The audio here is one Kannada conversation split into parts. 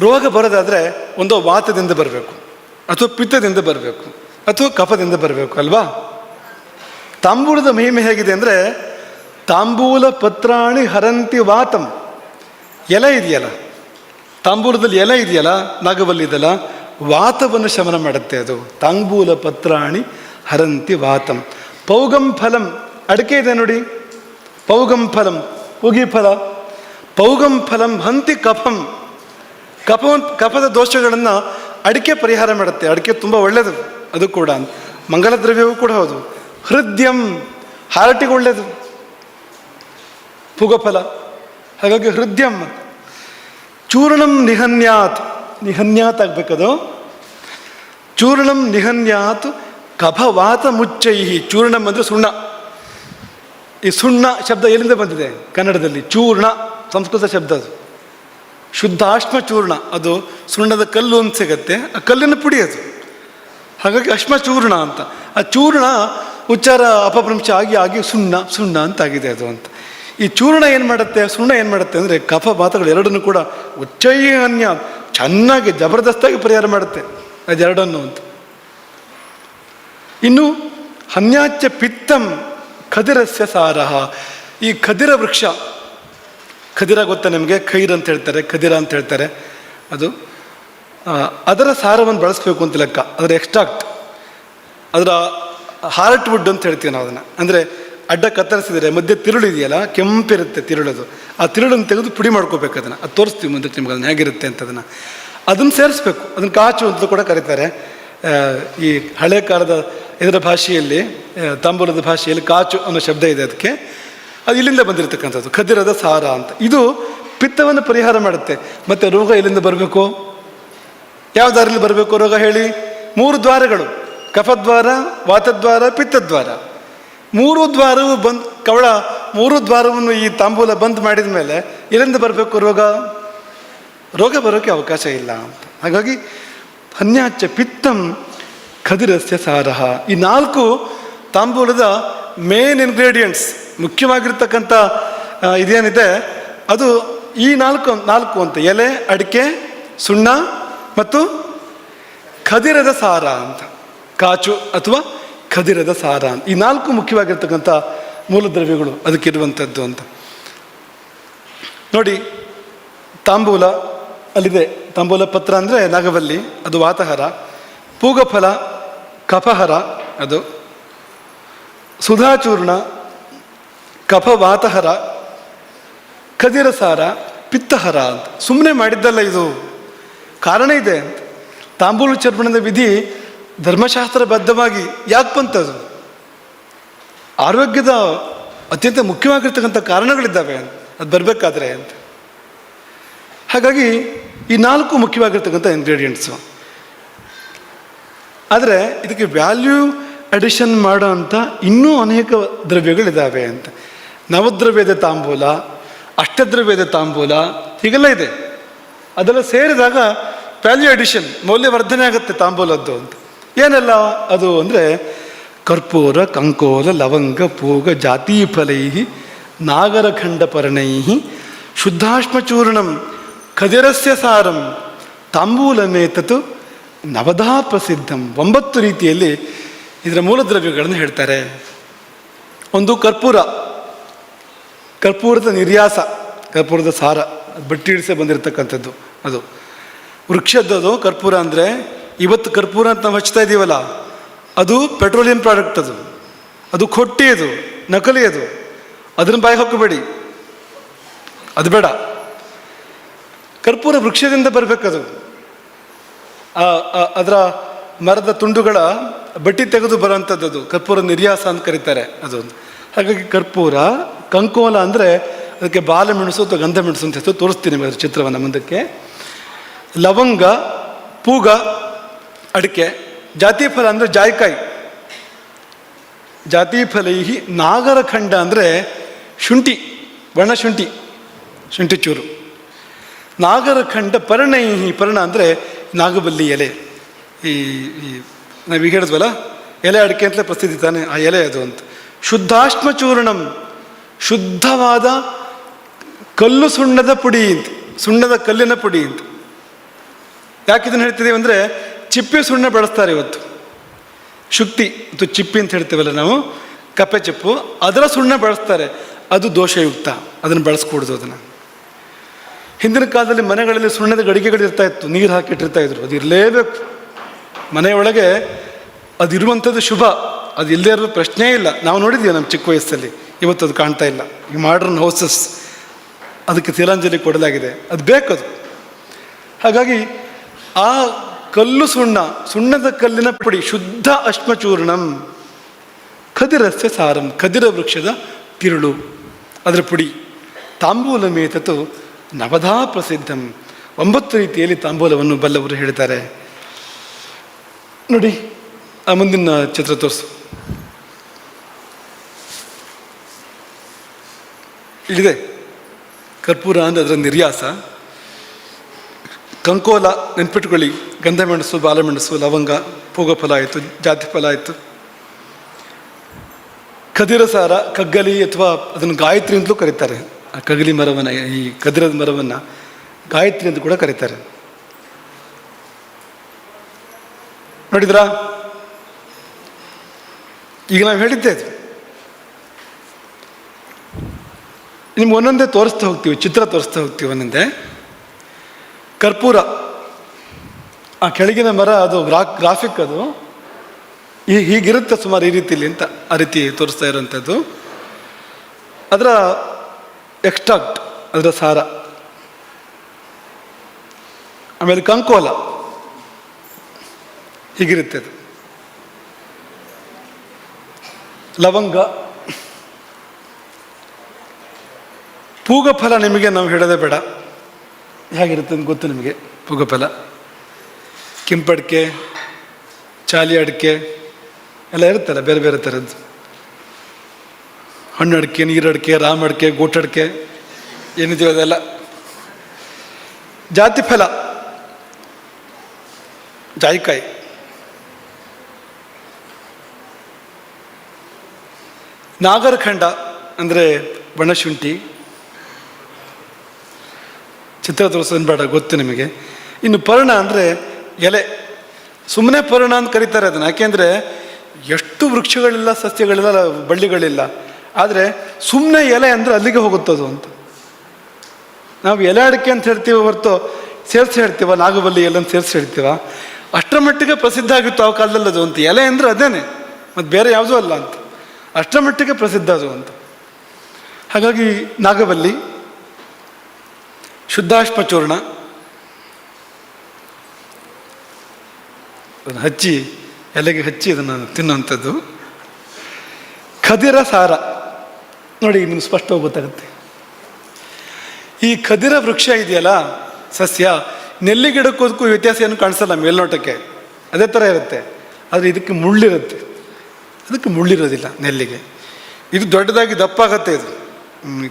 ರೋಗ ಬರೋದಾದರೆ ಒಂದು ವಾತದಿಂದ ಬರಬೇಕು, ಅಥವಾ ಪಿತ್ತದಿಂದ ಬರಬೇಕು, ಅಥವಾ ಕಫದಿಂದ ಬರಬೇಕು, ಅಲ್ವಾ? ತಾಂಬೂಲದ ಮಹಿಮೆ ಹೇಗಿದೆ ಅಂದರೆ, ತಾಂಬೂಲ ಪತ್ರಾಣಿ ಹರಂತಿ ವಾತಂ. ಎಲೆ ಇದೆಯಲ್ಲ? ತಾಂಬೂಲದಲ್ಲಿ ಎಲೆ ಇದೆಯಲ್ಲ ನಾಗವಲ್ಲಿದೆಯಲ್ಲ ವಾತವನ್ನು ಶಮನ ಮಾಡುತ್ತೆ ಅದು. ತಾಂಬೂಲ ಪತ್ರಾಣಿ ಹರಂತಿ ವಾತಂ. ಪೌಗಂ ಫಲಂ. ಅಡಿಕೆ ಇದೆ ನೋಡಿ. ಪೌಗಂ ಫಲಂ. ಉಗಿ ಫಲ. ಪೌಗಂ ಫಲಂ ಹಂತಿ ಕಫಂ. ಕಫ ಕಫದ ದೋಷಗಳನ್ನು ಅಡಿಕೆ ಪರಿಹಾರ ಮಾಡುತ್ತೆ. ಅಡಿಕೆ ತುಂಬ ಒಳ್ಳೆಯದು ಅದು ಕೂಡ. ಮಂಗಲ ದ್ರವ್ಯವೂ ಕೂಡ ಹೌದು. ಹೃದಯಂ ಹಾರ್ಟಿಗೆ ಒಳ್ಳೆಯದು ಪುಗಫಲ. ಹಾಗಾಗಿ ಹೃದಯಂ. ಚೂರ್ಣಂ ನಿಹನ್ಯಾತ್. ನಿಹನ್ಯಾತ್ ಆಗಬೇಕದು. ಚೂರ್ಣಂ ನಿಹನ್ಯಾತ್ ಕಫವಾತ ಮುಚ್ಚೈಹಿ. ಚೂರ್ಣಂ ಅಂದರೆ ಸುಣ್ಣ. ಈ ಸುಣ್ಣ ಶಬ್ದ ಎಲ್ಲಿಂದ ಬಂದಿದೆ? ಕನ್ನಡದಲ್ಲಿ. ಚೂರ್ಣ, ಸಂಸ್ಕೃತ ಶಬ್ದ ಅದು. ಶುದ್ಧಾಶ್ಮ ಚೂರ್ಣ, ಅದು ಸುಣ್ಣದ ಕಲ್ಲು ಅಂತ ಸಿಗತ್ತೆ, ಆ ಕಲ್ಲಿನ ಪುಡಿ ಅದು. ಹಾಗಾಗಿ ಅಶ್ಮಚೂರ್ಣ ಅಂತ. ಆ ಚೂರ್ಣ ಉಚ್ಚಾರ ಅಪಭ್ರಂಶ ಆಗಿ ಆಗಿ ಸುಣ್ಣ ಸುಣ್ಣ ಅಂತ ಆಗಿದೆ ಅದು ಅಂತ. ಈ ಚೂರ್ಣ ಏನು ಮಾಡುತ್ತೆ, ಸುಣ್ಣ ಏನು ಮಾಡುತ್ತೆ ಅಂದರೆ ಕಫ ಪಾತ್ರಗಳು ಎರಡನ್ನೂ ಕೂಡ ಉಚ್ಚೈ ಅನ್ಯ, ಚೆನ್ನಾಗಿ ಜಬರ್ದಸ್ತಾಗಿ ಪರಿಹಾರ ಮಾಡುತ್ತೆ, ಅದೆರಡನ್ನು ಅಂತ. ಇನ್ನು ಹನ್ಯಾಚ್ಯ ಪಿತ್ತಂ ಖದಿರಸ್ಯ ಸಾರಹ. ಈ ಖದಿರ ವೃಕ್ಷ ಖದಿರ ಗೊತ್ತಾ ನಿಮಗೆ? ಖೈರ್ ಅಂತ ಹೇಳ್ತಾರೆ, ಖದಿರ ಅಂತ ಹೇಳ್ತಾರೆ. ಅದು ಅದರ ಸಾರವನ್ನು ಬಳಸಬೇಕು ಅಂತ ಲೆಕ್ಕ. ಅದರ ಎಕ್ಸ್ಟ್ರಾಕ್ಟ್ ಅದರ ಹಾರ್ಟ್ ವುಡ್ ಅಂತ ಹೇಳ್ತೀವಿ ನಾವು ಅದನ್ನು. ಅಂದರೆ ಅಡ್ಡ ಕತ್ತರಿಸಿದರೆ ಮಧ್ಯೆ ತಿರುಳು ಇದೆಯಲ್ಲ, ಕೆಂಪಿರುತ್ತೆ ತಿರುಳದು ಆ ತಿರುಳನ್ನು ತೆಗೆದು ಪುಡಿ ಮಾಡ್ಕೋಬೇಕು ಅದನ್ನು. ಅದು ತೋರಿಸ್ತೀವಿ ಮುಂದಕ್ಕೆ ನಿಮ್ಗೆ ಅದನ್ನ ಹೇಗಿರುತ್ತೆ ಅಂತ ಅದನ್ನು. ಅದನ್ನು ಸೇರಿಸ್ಬೇಕು. ಅದನ್ನು ಕಾಚು ಅಂತ ಕೂಡ ಕರೀತಾರೆ. ಈ ಹಳೆ ಕಾಲದ ಇದರ ಭಾಷೆಯಲ್ಲಿ ತಾಂಬೂಲದ ಭಾಷೆಯಲ್ಲಿ ಕಾಚು ಅನ್ನೋ ಶಬ್ದ ಇದೆ ಅದಕ್ಕೆ. ಅದು ಇಲ್ಲಿಂದ ಬಂದಿರತಕ್ಕಂಥದ್ದು ಖದಿರದ ಸಾರ ಅಂತ. ಇದು ಪಿತ್ತವನ್ನು ಪರಿಹಾರ ಮಾಡುತ್ತೆ. ಮತ್ತು ರೋಗ ಎಲ್ಲಿಂದ ಬರಬೇಕು? ಯಾವ ದಾರಿಯಲ್ಲಿ ಬರಬೇಕು ರೋಗ ಹೇಳಿ? ಮೂರು ದ್ವಾರಗಳು. ಕಫದ್ವಾರ, ವಾತದ್ವಾರ, ಪಿತ್ತದ್ವಾರ. ಮೂರು ದ್ವಾರವು ಬಂದ್, ಕವಳ, ಮೂರು ದ್ವಾರವನ್ನು ಈ ತಾಂಬೂಲ ಬಂದ್ ಮಾಡಿದ ಮೇಲೆ ಎಲ್ಲಿಂದ ಬರಬೇಕು ರೋಗ? ರೋಗ ಬರೋಕ್ಕೆ ಅವಕಾಶ ಇಲ್ಲ ಅಂತ. ಹಾಗಾಗಿ ಹನ್ಯಾಚ ಪಿತ್ತಂ ಖದಿರಸ್ಯ ಸಾರಹ. ಈ ನಾಲ್ಕು ತಾಂಬೂಲದ ಮೇನ್ ಇಂಗ್ರೀಡಿಯೆಂಟ್ಸ್ ಮುಖ್ಯವಾಗಿರ್ತಕ್ಕಂಥ ಇದೇನಿದೆ, ಅದು ಈ ನಾಲ್ಕು ನಾಲ್ಕು ಅಂತ, ಎಲೆ, ಅಡಿಕೆ, ಸುಣ್ಣ ಮತ್ತು ಖದಿರದ ಸಾರ ಅಂತ. ಕಾಚು ಅಥವಾ ಖದಿರದ ಸಾರ ಅಂತ. ಈ ನಾಲ್ಕು ಮುಖ್ಯವಾಗಿರ್ತಕ್ಕಂಥ ಮೂಲದ್ರವ್ಯಗಳು ಅದಕ್ಕಿರುವಂಥದ್ದು ಅಂತ. ನೋಡಿ, ತಾಂಬೂಲ ಅಲ್ಲಿದೆ. ತಾಂಬೂಲ ಪತ್ರ ಅಂದರೆ ನಾಗವಲ್ಲಿ, ಅದು ವಾತಹರ. ಪೂಗಫಲ ಕಫಹರ ಅದು ಸುಧಾಚೂರ್ಣ ಕಫವಾತಹರ ಖದಿರಸಾರ ಪಿತ್ತಹರ ಅಂತ. ಸುಮ್ಮನೆ ಮಾಡಿದ್ದಲ್ಲ ಇದು. ಕಾರಣ ಇದೆ. ತಾಂಬೂಲ ಚರ್ಪಣದ ವಿಧಿ ಧರ್ಮಶಾಸ್ತ್ರಬದ್ಧವಾಗಿ ಯಾಕೆ ಬಂತದು? ಆರೋಗ್ಯದ ಅತ್ಯಂತ ಮುಖ್ಯವಾಗಿರ್ತಕ್ಕಂಥ ಕಾರಣಗಳಿದ್ದಾವೆ ಅಂತ. ಅದು ಬರಬೇಕಾದ್ರೆ ಅಂತ. ಹಾಗಾಗಿ ಈ ನಾಲ್ಕು ಮುಖ್ಯವಾಗಿರ್ತಕ್ಕಂಥ ಇಂಗ್ರೀಡಿಯೆಂಟ್ಸು ಆದರೆ ಇದಕ್ಕೆ ವ್ಯಾಲ್ಯೂ ಅಡಿಷನ್ ಮಾಡೋ ಅಂಥ ಇನ್ನೂ ಅನೇಕ ದ್ರವ್ಯಗಳಿದ್ದಾವೆ ಅಂತ. ನವದ್ರವ್ಯದ ತಾಂಬೂಲ, ಅಷ್ಟದ್ರವ್ಯದ ತಾಂಬೂಲ, ಹೀಗೆಲ್ಲ ಇದೆ. ಅದೆಲ್ಲ ಸೇರಿದಾಗ ವ್ಯಾಲ್ಯೂ ಅಡಿಷನ್ ಮೌಲ್ಯವರ್ಧನೆ ಆಗುತ್ತೆ ತಾಂಬೂಲದ್ದು ಅಂತ. ಏನೆಲ್ಲ? ಅದು ಅಂದರೆ ಕರ್ಪೂರ, ಕಂಕೋಲ, ಲವಂಗ, ಪೂಗ, ಜಾತಿ ನಾಗರಖಂಡ ಪರ್ಣೈ ಶುದ್ಧಾಶ್ಮಚೂರ್ಣಂ ಖದಿರಸ್ಯ ಸಾರಂ ತಾಂಬೂಲಮೇತತು ನವದಾ ಪ್ರಸಿದ್ಧಂ. ಒಂಬತ್ತು ರೀತಿಯಲ್ಲಿ ಇದರ ಮೂಲದ್ರವ್ಯಗಳನ್ನು ಹೇಳ್ತಾರೆ. ಒಂದು ಕರ್ಪೂರ. ಕರ್ಪೂರದ ನಿರ್ಯಾಸ, ಕರ್ಪೂರದ ಸಾರ ಬಟ್ಟಿ ಇಡಿಸೇ ಬಂದಿರತಕ್ಕಂಥದ್ದು ಅದು. ವೃಕ್ಷದ್ದು ಕರ್ಪೂರ ಅಂದರೆ ಇವತ್ತು ಕರ್ಪೂರ ಅಂತ ನಾವು ಹಚ್ತಾ ಇದ್ದೀವಲ್ಲ ಅದು ಪೆಟ್ರೋಲಿಯಂ ಪ್ರಾಡಕ್ಟ್ ಅದು. ಅದು ಕೊಟ್ಟಿ ಅದು, ನಕಲಿ ಅದು. ಅದನ್ನು ಬಾಯಿ ಹಾಕಬೇಡಿ ಅದು ಬೇಡ. ಕರ್ಪೂರ ವೃಕ್ಷದಿಂದ ಬರಬೇಕದು. ಅದರ ಮರದ ತುಂಡುಗಳ ಬಟ್ಟಿ ತೆಗೆದು ಬರೋಂಥದ್ದು ಅದು. ಕರ್ಪೂರ ನಿರ್ಯಾಸ ಅಂತ ಕರೀತಾರೆ ಅದು. ಹಾಗಾಗಿ ಕರ್ಪೂರ, ಕಂಕೋಲ ಅಂದರೆ ಅದಕ್ಕೆ ಬಾಲ ಮೆಣಸು ಅಥವಾ ಗಂಧ ಮೆಣಸು ಅಂತ ಹೆಸರು ತೋರಿಸ್ತೀನಿ ಅದ್ರ ಚಿತ್ರವನ್ನು ಮುಂದಕ್ಕೆ. ಲವಂಗ, ಪೂಗ, ಅಡಿಕೆ, ಜಾತಿ ಫಲ ಅಂದರೆ ಜಾಯ್ಕಾಯಿ. ಜಾತಿ ಫಲೈಹಿ ನಾಗರಖಂಡ ಅಂದರೆ ಶುಂಠಿ ವರ್ಣಶುಂಠಿ ಶುಂಠಿ ಚೂರು. ನಾಗರಖಂಡ ಪರ್ಣೈಹಿ, ಪರ್ಣ ಅಂದರೆ ನಾಗಬಲ್ಲಿ ಎಲೆ. ಈ ನಾವೀಗ ಹೇಳಿದ್ವಲ್ಲ, ಎಲೆ ಅಡಿಕೆ ಅಂತಲೇ ಪ್ರಸಿದ್ಧಿ ತಾನೆ, ಆ ಎಲೆ ಅದು ಅಂತ. ಶುದ್ಧಾಶ್ಮಚೂರ್ಣಂ. ಶುದ್ಧವಾದ ಕಲ್ಲು ಸುಣ್ಣದ ಪುಡಿ ಅಂತ, ಸುಣ್ಣದ ಕಲ್ಲಿನ ಪುಡಿ ಅಂತ. ಯಾಕೆ ಇದನ್ನು ಹೇಳ್ತಿದ್ದೀವಿ ಅಂದರೆ ಚಿಪ್ಪೆ ಸುಣ್ಣ ಬಳಸ್ತಾರೆ ಇವತ್ತು. ಶುಕ್ತಿ ಮತ್ತು ಚಿಪ್ಪಿ ಅಂತ ಹೇಳ್ತೀವಲ್ಲ ನಾವು, ಕಪ್ಪೆ ಚಿಪ್ಪು, ಅದರ ಸುಣ್ಣ ಬಳಸ್ತಾರೆ. ಅದು ದೋಷಯುಕ್ತ, ಅದನ್ನು ಬಳಸ್ಕೂಡ್ದು ಅದನ್ನು. ಹಿಂದಿನ ಕಾಲದಲ್ಲಿ ಮನೆಗಳಲ್ಲಿ ಸುಣ್ಣದ ಗಡಿಗೆಗಳು ಇರ್ತಾ ಇತ್ತು, ನೀರು ಹಾಕಿಟ್ಟಿರ್ತಾ ಇದ್ರು, ಅದು ಇರಲೇಬೇಕು. ಮನೆಯೊಳಗೆ ಅದಿರುವಂಥದ್ದು ಶುಭ. ಅದು ಇಲ್ಲದೇ ಇರೋ ಪ್ರಶ್ನೆ ಇಲ್ಲ. ನಾವು ನೋಡಿದ್ದೀವಿ ನಮ್ಮ ಚಿಕ್ಕ ವಯಸ್ಸಲ್ಲಿ. ಇವತ್ತು ಅದು ಕಾಣ್ತಾ ಇಲ್ಲ. ಈ ಮಾಡ್ರನ್ ಹೌಸಸ್ ಅದಕ್ಕೆ ತಿಲಾಂಜಲಿ ಕೊಡಲಾಗಿದೆ. ಅದು ಬೇಕದು. ಹಾಗಾಗಿ ಆ ಕಲ್ಲು ಸುಣ್ಣ, ಸುಣ್ಣದ ಕಲ್ಲಿನ ಪುಡಿ, ಶುದ್ಧ ಅಶ್ಮಚೂರ್ಣಂ ಕದಿರಸ್ಯ ಸಾರಂ ಕದಿರ ವೃಕ್ಷದ ತಿರುಳು, ಅದರ ಪುಡಿ. ತಾಂಬೂಲ ಮೇತತು ನವಧಾ ಪ್ರಸಿದ್ಧಂ. ಒಂಬತ್ತು ರೀತಿಯಲ್ಲಿ ತಾಂಬೂಲವನ್ನು ಬಲ್ಲವರು ಹೇಳ್ತಾರೆ ನೋಡಿ ಆ ಮುಂದಿನ ಚಿತ್ರ ತೋರಿಸು. ಇಲ್ಲಿದೆ. ಕರ್ಪೂರ ಅಂದರೆ ಅದರ ನಿರ್ಯಾಸ. ಕಂಕೋಲ ನೆನ್ಪಿಟ್ಕೊಳ್ಳಿ. ಗಂಧ ಮೆಣಸು ಬಾಲಮೆಣಸು, ಲವಂಗ ಪೂಗಫಲ ಆಯಿತು, ಜಾತಿ ಫಲ ಆಯಿತು. ಕದಿರಸಾರ, ಕಗ್ಗಲಿ ಅಥವಾ ಅದನ್ನು ಗಾಯತ್ರಿ ಅಂತಲೂ ಕರೀತಾರೆ. ಆ ಕಗಲಿ ಮರವನ್ನು, ಈ ಕದಿರದ ಮರವನ್ನು ಗಾಯತ್ರಿ ಅಂತ ಕೂಡ ಕರೀತಾರೆ. ನೋಡಿದ್ರಾ? ಈಗ ನಾವು ಹೇಳಿದ್ದೆ ಅದು. ನಿಮ್ಗೆ ಒಂದೊಂದೇ ತೋರಿಸ್ತಾ ಹೋಗ್ತೀವಿ, ಚಿತ್ರ ತೋರಿಸ್ತಾ ಹೋಗ್ತೀವಿ ಒಂದೊಂದೇ. ಕರ್ಪೂರ. ಆ ಕೆಳಗಿನ ಮರ ಅದು ಗ್ರಾ, ಗ್ರಾಫಿಕ್ ಅದು. ಈ ಹೀಗಿರುತ್ತೆ ಸುಮಾರು ಈ ರೀತಿಲಿ ಅಂತ ಆ ರೀತಿ ತೋರಿಸ್ತಾ ಇರೋಂಥದ್ದು ಅದರ ಎಕ್ಸ್ಟ್ರಾಕ್ಟ್, ಅದರ ಸಾರ. ಆಮೇಲೆ ಕಂಕೋಲ. ಹೀಗಿರುತ್ತೆ ಅದು. ಲವಂಗ. ಪೂಗಫಲ ನಿಮಗೆ ನಾವು ಹೇಳೋದೇ ಬೇಡ. ಹೇಗಿರುತ್ತೆ ಅಂತ ಗೊತ್ತು ನಿಮಗೆ? ಪೂಗಫಲ. ಕೆಂಪಡಿಕೆ, ಚಾಲಿ ಅಡಿಕೆ, ಎಲ್ಲ ಇರುತ್ತಲ್ಲ ಬೇರೆ ಬೇರೆ ಥರದ್ದು. ಹಣ್ಣು ಅಡಿಕೆ ನೀರಡಿಕೆ ಅಡಿಕೆ, ರಾಮ ಅಡಿಕೆ ಗೋಟಡಿಕೆ ಏನಿದೆಯೋ ಅದೆಲ್ಲ. ಜಾತಿ ಫಲ ಜಾಯಿಕಾಯಿ. ನಾಗರಖಂಡ ಅಂದರೆ ಬಣಶುಂಠಿ. ಚಿತ್ರ ತೋರಿಸೋದು ಬೇಡ, ಗೊತ್ತು ನಿಮಗೆ. ಇನ್ನು ಪರ್ಣ ಅಂದರೆ ಎಲೆ. ಸುಮ್ಮನೆ ಪರ್ಣ ಅಂತ ಕರೀತಾರೆ ಅದನ್ನು. ಯಾಕೆಂದರೆ ಎಷ್ಟು ವೃಕ್ಷಗಳಿಲ್ಲ, ಸಸ್ಯಗಳಿಲ್ಲ, ಬಳ್ಳಿಗಳಿಲ್ಲ. ಆದರೆ ಸುಮ್ಮನೆ ಎಲೆ ಅಂದರೆ ಅಲ್ಲಿಗೆ ಹೋಗುತ್ತದು ಅಂತ. ನಾವು ಎಲೆ ಅಡಿಕೆ ಅಂತ ಹೇಳ್ತೀವಿ ಹೊರತು ಸೇರಿಸಿ ಹೇಳ್ತೀವ ನಾಗಬಲ್ಲಿ ಎಲೆ ಅಂತ ಸೇರಿಸಿ ಹೇಳ್ತೀವ. ಅಷ್ಟರ ಮಟ್ಟಿಗೆ ಪ್ರಸಿದ್ಧ ಆಗಿತ್ತು ಆ ಕಾಲದಲ್ಲಿ ಅದು ಅಂತ. ಎಲೆ ಅಂದರೆ ಅದೇನೆ. ಮತ್ತು ಬೇರೆ ಯಾವುದೂ ಅಲ್ಲ ಅಂತ. ಅಷ್ಟರ ಮಟ್ಟಿಗೆ ಪ್ರಸಿದ್ಧ ಅದು ಅಂತ. ಹಾಗಾಗಿ ನಾಗವಲ್ಲಿ ಶುದ್ಧಾಶ್ಮಚೂರ್ಣ ಅದನ್ನು ಹಚ್ಚಿ, ಎಲೆಗೆ ಹಚ್ಚಿ ಅದನ್ನು ತಿನ್ನುವಂಥದ್ದು. ಖದಿರ ಸಾರ, ನೋಡಿ ನಿಮ್ಗೆ ಸ್ಪಷ್ಟವಾಗಿ ಗೊತ್ತಾಗುತ್ತೆ. ಈ ಖದಿರ ವೃಕ್ಷ ಇದೆಯಲ್ಲ, ಸಸ್ಯ ನೆಲ್ಲಿ ಗಿಡಕ್ಕೋದಕ್ಕೂ ವ್ಯತ್ಯಾಸ ಏನು ಕಾಣಿಸಲ್ಲ ಮೇಲ್ನೋಟಕ್ಕೆ. ಅದೇ ಥರ ಇರುತ್ತೆ. ಆದರೆ ಇದಕ್ಕೆ ಮುಳ್ಳಿರುತ್ತೆ. ಅದಕ್ಕೆ ಮುಳ್ಳಿರೋದಿಲ್ಲ ನೆಲ್ಲಿಗೆ. ಇದು ದೊಡ್ಡದಾಗಿ ದಪ್ಪಾಗತ್ತೆ ಇದು.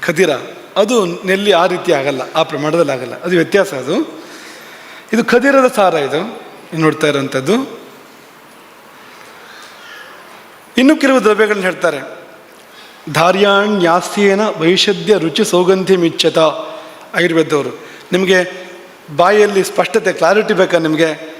ಖದಿರ. ಅದು ನೆಲ್ಲಿ ಆ ರೀತಿ ಆಗಲ್ಲ, ಆ ಪ್ರಮಾಣದಲ್ಲಿ ಆಗಲ್ಲ. ಅದು ವ್ಯತ್ಯಾಸ ಅದು. ಇದು ಖದಿರದ ಸಾರ ಇದು. ನೋಡ್ತಾ ಇರೋಂಥದ್ದು. ಇನ್ನು ಕೆಲವು ದ್ರವ್ಯಗಳನ್ನ ಹೇಳ್ತಾರೆ. ಧಾರ್ಯಾಣ್ಯಾಸ್ತಿಯೇನ ವೈಷದ್ಯ ರುಚಿ ಸೌಗಂಧಿ ಮಿಚ್ಚತ ಆಯುರ್ವೇದವರು ನಿಮಗೆ ಬಾಯಲ್ಲಿ ಸ್ಪಷ್ಟತೆ ಕ್ಲಾರಿಟಿ ಬೇಕಾ ನಿಮಗೆ?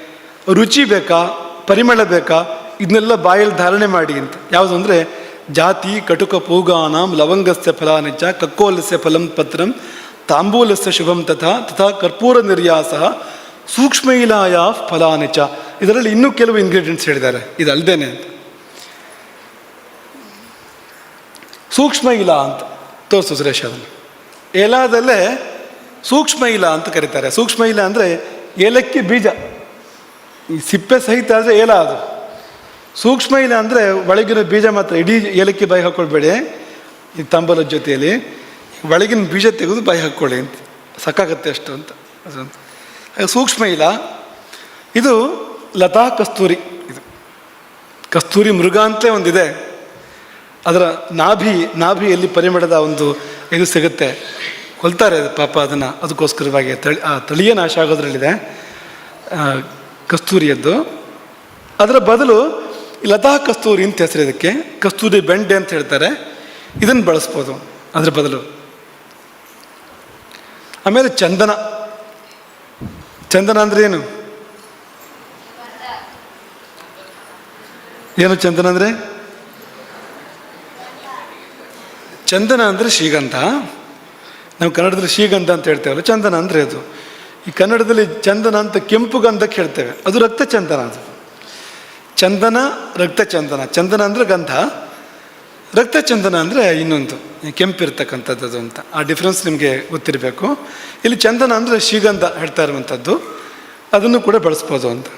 ರುಚಿ ಬೇಕಾ? ಪರಿಮಳ ಬೇಕಾ? ಇದನ್ನೆಲ್ಲ ಬಾಯಲ್ಲಿ ಧಾರಣೆ ಮಾಡಿ ಅಂತ. ಯಾವುದು ಅಂದರೆ ಜಾತಿ ಕಟುಕ ಪೂಗಾನಾಂ ಲವಂಗಸ್ಯ ಫಲಾನಿಚ ಕಕ್ಕೋಲಸ್ಯ ಫಲಂ ಪತ್ರಂ ತಾಂಬೂಲಸ್ಯ ಶುಭಂ ತಥಾ ತಥಾ ಕರ್ಪೂರ ನಿರ್ಯಾಸ ಸೂಕ್ಷ್ಮೈಲಾಯ ಫಲಾನಿಚ. ಇದರಲ್ಲಿ ಇನ್ನೂ ಕೆಲವು ಇಂಗ್ರೀಡಿಯೆಂಟ್ಸ್ ಹೇಳಿದ್ದಾರೆ. ಇದಲ್ದೇನೆ ಅಂತ. ಸೂಕ್ಷ್ಮ ಇಲ ಅಂತ. ತೋರಿಸು ಸುರೇಶ್ ಅದನ್ನು ಏಲಾದಲ್ಲೇ ಸೂಕ್ಷ್ಮ ಇಲ ಅಂತ ಕರೀತಾರೆ. ಸೂಕ್ಷ್ಮ ಇಲ ಅಂದರೆ ಏಲಕ್ಕಿ ಬೀಜ. ಈ ಸಿಪ್ಪೆ ಸಹಿತ ಆದರೆ ಏಲ ಅದು. ಸೂಕ್ಷ್ಮ ಇಲ್ಲ ಅಂದರೆ ಒಳಗಿನ ಬೀಜ ಮಾತ್ರ, ಇಡೀ ಏಲಕ್ಕಿ ಬಾಯಿ ಹಾಕ್ಕೊಳ್ಬೇಡಿ ಈ ತಂಬಲದ ಜೊತೆಯಲ್ಲಿ. ಒಳಗಿನ ಬೀಜ ತೆಗೆದು ಬಾಯಿ ಹಾಕ್ಕೊಳ್ಳಿ ಅಂತ. ಸಾಕಾಗತ್ತೆ ಅಷ್ಟು ಅಂತ. ಅದು ಸೂಕ್ಷ್ಮ ಇಲ್ಲ. ಇದು ಲತಾ ಕಸ್ತೂರಿ ಇದು. ಕಸ್ತೂರಿ ಮೃಗ ಅಂತಲೇ ಒಂದಿದೆ. ಅದರ ನಾಭಿ ನಾಭಿಯಲ್ಲಿ ಪರಿಮಳದ ಒಂದು ಇದು ಸಿಗುತ್ತೆ. ಕೊಲ್ತಾರೆ ಪಾಪ ಅದನ್ನು. ಅದಕ್ಕೋಸ್ಕರವಾಗಿ ತಳಿ, ಆ ತಳಿಯ ನಾಶ ಆಗೋದ್ರಲ್ಲಿದೆ. ಕಸ್ತೂರಿಯದ್ದು. ಅದರ ಬದಲು ಲತಾ ಕಸ್ತೂರಿ ಅಂತ ಹೆಸರು ಇದಕ್ಕೆ. ಕಸ್ತೂರಿ ಬೆಂಡೆ ಅಂತ ಹೇಳ್ತಾರೆ. ಇದನ್ನು ಬಳಸ್ಬೋದು. ಅದರ ಬದಲು. ಆಮೇಲೆ ಚಂದನ. ಚಂದನ ಅಂದರೆ ಏನು? ಏನು ಚಂದನ ಅಂದರೆ? ಚಂದನ ಅಂದರೆ ಶ್ರೀಗಂಧ. ನಾವು ಕನ್ನಡದಲ್ಲಿ ಶ್ರೀಗಂಧ ಅಂತ ಹೇಳ್ತೇವಲ್ಲ, ಚಂದನ ಅಂದರೆ ಅದು. ಈ ಕನ್ನಡದಲ್ಲಿ ಚಂದನ ಅಂತ ಕೆಂಪು ಗಂಧ ಹೇಳ್ತೇವೆ. ಅದು ರಕ್ತ ಚಂದನ ಅದು. ಚಂದನ ರಕ್ತ ಚಂದನ ಚಂದನ ಅಂದರೆ ಗಂಧ ರಕ್ತ ಚಂದನ ಅಂದರೆ ಇನ್ನೊಂದು, ಕೆಂಪಿರ್ತಕ್ಕಂಥದ್ದು ಅಂತ. ಆ ಡಿಫ್ರೆನ್ಸ್ ನಿಮಗೆ ಗೊತ್ತಿರಬೇಕು. ಇಲ್ಲಿ ಚಂದನ ಅಂದರೆ ಶ್ರೀಗಂಧ ಹೇಳ್ತಾ ಇರುವಂಥದ್ದು. ಅದನ್ನು ಕೂಡ ಬಳಸ್ಬೋದು ಅಂತ.